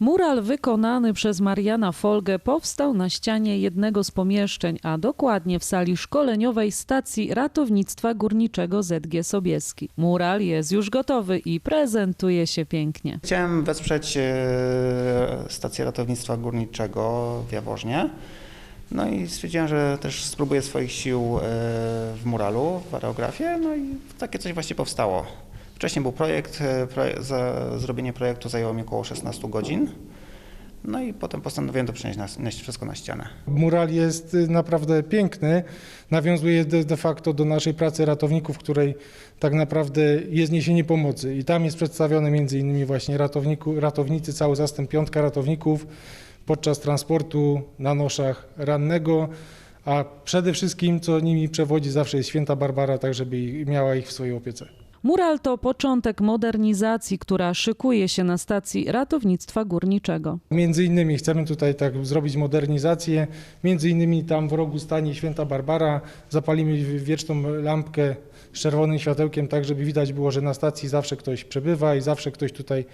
Mural wykonany przez Mariana Folgę powstał na ścianie jednego z pomieszczeń, a dokładnie w sali szkoleniowej stacji ratownictwa górniczego ZG Sobieski. Mural jest już gotowy i prezentuje się pięknie. Chciałem wesprzeć e, stację ratownictwa górniczego w Jaworznie. No i stwierdziłem, że też spróbuję swoich sił e, w muralu, w aerografie, no i takie coś właśnie powstało. Wcześniej był projekt, e, proje, za, zrobienie projektu zajęło mi około 16 godzin. No i potem postanowiłem to przenieść na, wszystko na ścianę. Mural jest y, naprawdę piękny. Nawiązuje de, facto do naszej pracy ratowników, której tak naprawdę jest niesienie pomocy. I tam jest przedstawione między innymi właśnie ratowniku, ratownicy, cały zastęp piątka ratowników podczas transportu na noszach rannego, a przede wszystkim, co nimi przewodzi zawsze jest święta Barbara, tak żeby miała ich w swojej opiece. Mural to początek modernizacji, która szykuje się na stacji ratownictwa górniczego. Między innymi chcemy tutaj tak zrobić modernizację. Między innymi tam w rogu stanie Święta Barbara. Zapalimy wieczną lampkę z czerwonym światełkiem, tak żeby widać było, że na stacji zawsze ktoś przebywa i zawsze ktoś tutaj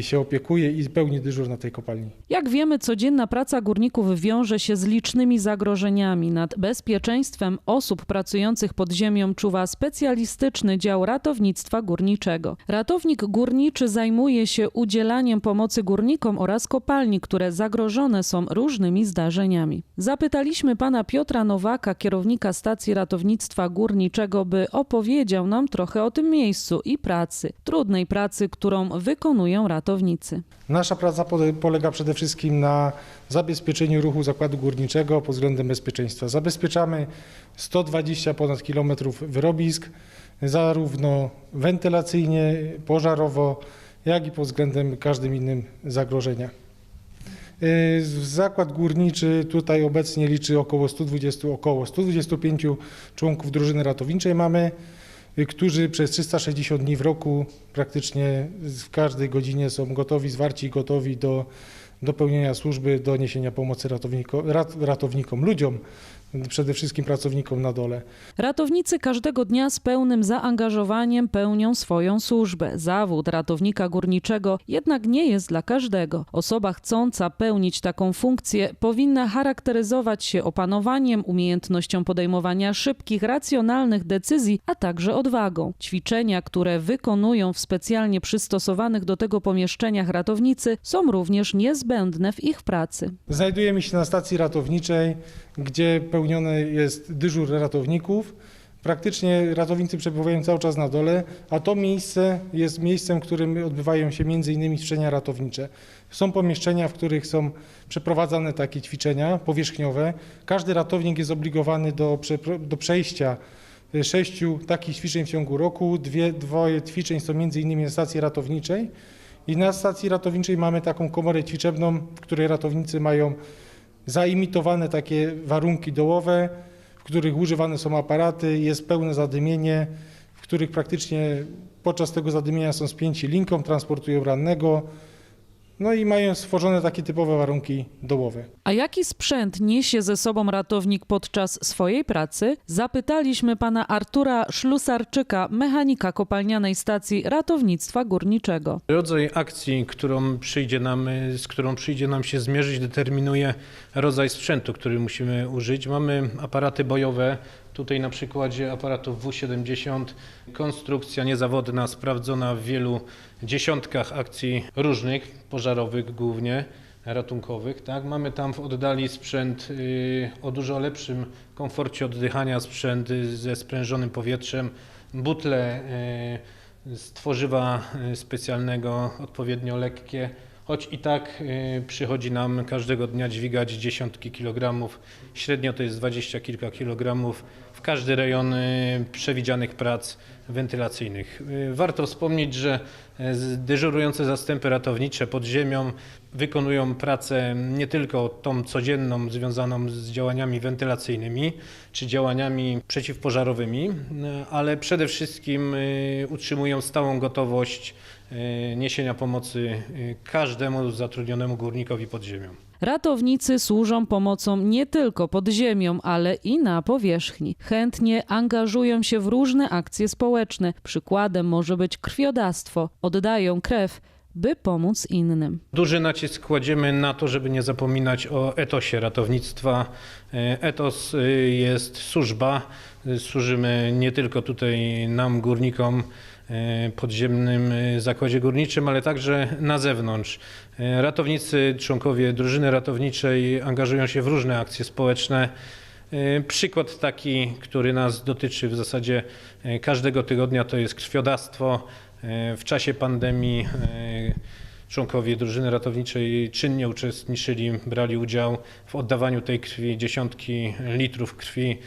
się opiekuje i pełni dyżur na tej kopalni. Jak wiemy, codzienna praca górników wiąże się z licznymi zagrożeniami. Nad bezpieczeństwem osób pracujących pod ziemią czuwa specjalistyczny dział ratownictwa górniczego. Ratownik górniczy zajmuje się udzielaniem pomocy górnikom oraz kopalni, które zagrożone są różnymi zdarzeniami. Zapytaliśmy pana Piotra Nowaka, kierownika stacji ratownictwa górniczego, by opowiedział nam trochę o tym miejscu i pracy, trudnej pracy, którą wykonują ratownicy. Nasza praca pole- polega przede wszystkim na zabezpieczeniu ruchu zakładu górniczego pod względem bezpieczeństwa. Zabezpieczamy 120 ponad kilometrów wyrobisk, zarówno wentylacyjnie, pożarowo, jak i pod względem każdym innym zagrożenia. Yy, Zakład górniczy tutaj obecnie liczy około 120, około 125 członków drużyny ratowniczej mamy, y, którzy przez 360 dni w roku praktycznie w każdej godzinie są gotowi, zwarci i gotowi do, do pełnienia służby, do niesienia pomocy ratowniko, rat, ratownikom, ludziom, przede wszystkim pracownikom na dole. Ratownicy każdego dnia z pełnym zaangażowaniem pełnią swoją służbę. Zawód ratownika górniczego jednak nie jest dla każdego. Osoba chcąca pełnić taką funkcję powinna charakteryzować się opanowaniem, umiejętnością podejmowania szybkich, racjonalnych decyzji, a także odwagą. Ćwiczenia, które wykonują w specjalnie przystosowanych do tego pomieszczeniach ratownicy, są również niezbędne w ich pracy. Znajdujemy się na stacji ratowniczej, gdzie pełniony jest dyżur ratowników. Praktycznie ratownicy przebywają cały czas na dole, a to miejsce jest miejscem, w którym odbywają się innymi ćwiczenia ratownicze. Są pomieszczenia, w których są przeprowadzane takie ćwiczenia powierzchniowe. Każdy ratownik jest obligowany do, do przejścia y, sześciu takich ćwiczeń w ciągu roku. Dwie, dwoje ćwiczeń są innymi na stacji ratowniczej. I na stacji ratowniczej mamy taką komorę ćwiczebną, w której ratownicy mają zaimitowane takie warunki dołowe, w których używane są aparaty, jest pełne zadymienie, w których praktycznie podczas tego zadymienia są spięci linką, transportują rannego, no i mają stworzone takie typowe warunki dołowe. A jaki sprzęt niesie ze sobą ratownik podczas swojej pracy? Zapytaliśmy pana Artura Szlusarczyka, mechanika kopalnianej stacji ratownictwa górniczego. Rodzaj akcji, którą przyjdzie nam, z którą przyjdzie nam się zmierzyć, determinuje rodzaj sprzętu, który musimy użyć. Mamy aparaty bojowe, tutaj na przykładzie aparatów W70, konstrukcja niezawodna, sprawdzona w wielu dziesiątkach akcji różnych, pożarowych głównie, ratunkowych. Tak? Mamy tam w oddali sprzęt y, o dużo lepszym komforcie oddychania, sprzęt ze sprężonym powietrzem, butle y, z tworzywa y, specjalnego, odpowiednio lekkie, choć i tak przychodzi nam każdego dnia dźwigać dziesiątki kilogramów, średnio to jest dwadzieścia kilka kilogramów w każdy rejon y, przewidzianych prac wentylacyjnych. Y, Warto wspomnieć, że z- dyżurujące zastępy ratownicze pod ziemią wykonują pracę nie tylko tą codzienną związaną z działaniami wentylacyjnymi czy działaniami przeciwpożarowymi, y, ale przede wszystkim y, utrzymują stałą gotowość y, niesienia pomocy y, każdemu zatrudnionemu górnikowi pod ziemią. Ratownicy służą pomocą nie tylko pod ziemią, ale i na powierzchni. Chętnie angażują się w różne akcje społeczne. Przykładem może być krwiodawstwo. Oddają krew, by pomóc innym. Duży nacisk kładziemy na to, żeby nie zapominać o etosie ratownictwa. E, Etos e, jest służba. E, Służymy nie tylko tutaj nam, górnikom, podziemnym e, zakładzie górniczym, ale także na zewnątrz. E, Ratownicy, członkowie drużyny ratowniczej angażują się w różne akcje społeczne. E, Przykład taki, który nas dotyczy w zasadzie e, każdego tygodnia, to jest krwiodawstwo. E, W czasie pandemii e, członkowie drużyny ratowniczej czynnie uczestniczyli, brali udział w oddawaniu tej krwi, dziesiątki litrów krwi